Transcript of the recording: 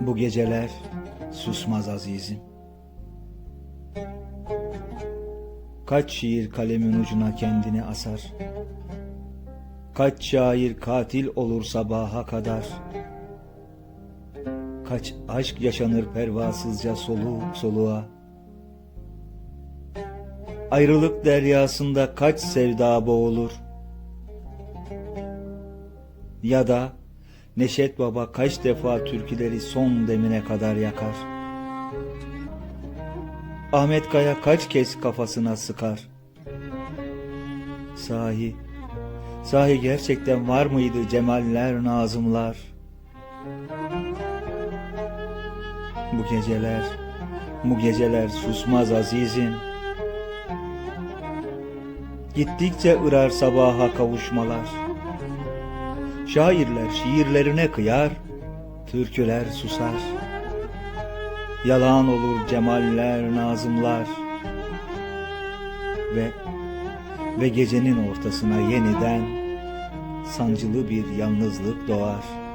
Bu geceler susmaz azizim. Kaç şiir kalemin ucuna kendini asar. Kaç şair katil olur sabaha kadar. Kaç aşk yaşanır pervasızca soluk soluğa. Ayrılık deryasında kaç sevda boğulur. Ya da Neşet Baba kaç defa türküleri son demine kadar yakar. Ahmet Kaya kaç kez kafasına sıkar. Sahi, sahi gerçekten var mıydı cemaller, nazımlar? Bu geceler, bu geceler susmaz azizim. Gittikçe ırar sabaha kavuşmalar. Şairler şiirlerine kıyar, türküler susar. Yalan olur cemaller, nazımlar. Ve ve gecenin ortasına yeniden sancılı bir yalnızlık doğar.